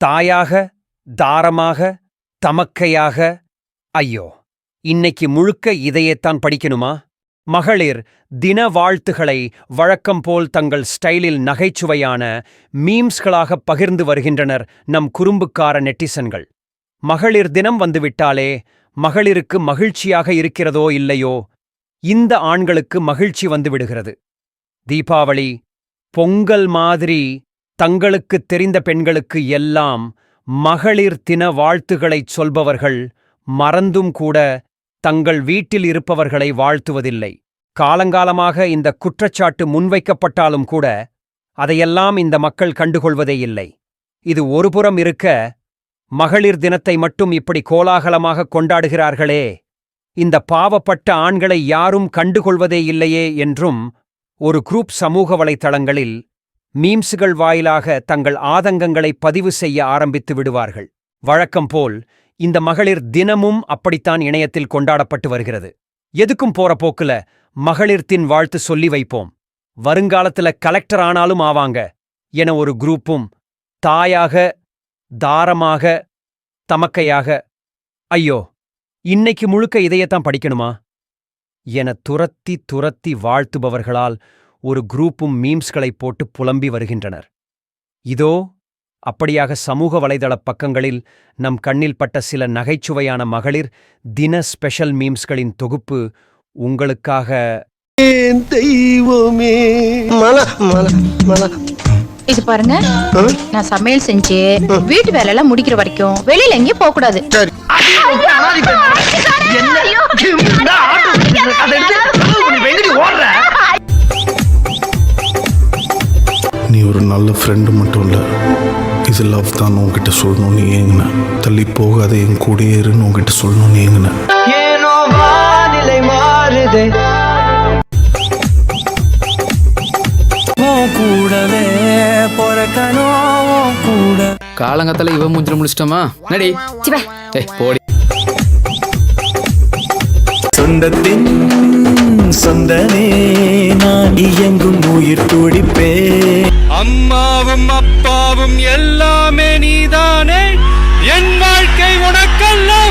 தாயாக தாரமாக தமக்கையாக. ஐயோ இன்னைக்கு முழுக்க இதையேத்தான் படிக்கணுமா? மகளிர் தின வாழ்த்துகளை வழக்கம் போல் தங்கள் ஸ்டைலில் நகைச்சுவையான மீம்ஸ்களாக பகிர்ந்து வருகின்றனர் நம் குறும்புக்கார நெட்டிசன்கள். மகளிர் தினம் வந்துவிட்டாலே மகளிருக்கு மகிழ்ச்சியாக இருக்கிறதோ இல்லையோ? இந்த ஆண்களுக்கு மகிழ்ச்சி வந்துவிடுகிறது தீபாவளி பொங்கல் மாதிரி தங்களுக்குத் தெரிந்த பெண்களுக்கு எல்லாம் மகளிர் தின வாழ்த்துகளைச் சொல்பவர்கள் மறந்தும் கூட தங்கள் வீட்டில் இருப்பவர்களை வாழ்த்துவதில்லை. காலங்காலமாக இந்த குற்றச்சாட்டு முன்வைக்கப்பட்டாலும் கூட அதையெல்லாம் இந்த மக்கள் கண்டுகொள்வதே இல்லை. இது ஒருபுறம் இருக்க மகளிர் தினத்தை மட்டும் இப்படி கோலாகலமாக கொண்டாடுகிறார்களே இந்த பாவப்பட்ட ஆண்களை யாரும் கண்டுகொள்வதே இல்லையே என்றும் ஒரு குரூப் சமூக வலைத்தளங்களில் மீம்ஸுகள் வாயிலாக தங்கள் ஆதங்கங்களை பதிவு செய்ய ஆரம்பித்து விடுவார்கள். வழக்கம் போல் இந்த மகளிர் தினமும் அப்படித்தான் இணையத்தில் கொண்டாடப்பட்டு வருகிறது. எதுக்கும் போற போக்குல மகளிர் தின் வாழ்த்து சொல்லி வைப்போம். வருங்காலத்துல கலெக்டர் ஆனாலும் ஆவாங்க. என ஒரு குரூப்பும் தாயாக தாரமாக தமக்கையாக ஐயோ இன்னைக்கு முழுக்க இதையத்தான் படிக்கணுமா? என துரத்தி துரத்தி வாழ்த்துபவர்களால் ஒரு குரூப்பும் மீம்ஸ்களைப் போட்டு புலம்பி வருகின்றனர். இதோ அப்படியாக சமூக வலைதளப் பக்கங்களில் நம் கண்ணில் பட்ட சில நகைச்சுவையான மகளிர் தின ஸ்பெஷல் மீம்ஸ்களின் தொகுப்பு உங்களுக்காக. தெய்வமே? மல மல மல. இது பாருங்க நான் சமையல் செஞ்சு வீட்டு வேலை எல்லாம் முடிக்கிற வரைக்கும் வெளியில எங்கேயும் போக கூடாது நீ ஒரு நல்ல ஃப்ரெண்டு மட்டும் இல்லை. இது லவ் தான் உன்கிட்ட சொல்லணும்னு ஏங்கினேன் தள்ளி போகாத என் கூடயே இருன்னு உன்கிட்ட சொல்லணும்னு ஏங்கினேன் ஏனோ வானிலை மாறுதே. கூடவே பொறக்கணும் கூட. காலங்கத்தால இவன் மூஞ்சில முடிச்சிட்டோமா நடி ஏய் போடி. சொந்தத்தின் சொந்தனே நான் இயங்கும் உயிர் துடிப்பே அம்மாவும் அப்பாவும் எல்லாமே நீதானே? என் வாழ்க்கை உனக்கெல்லாம்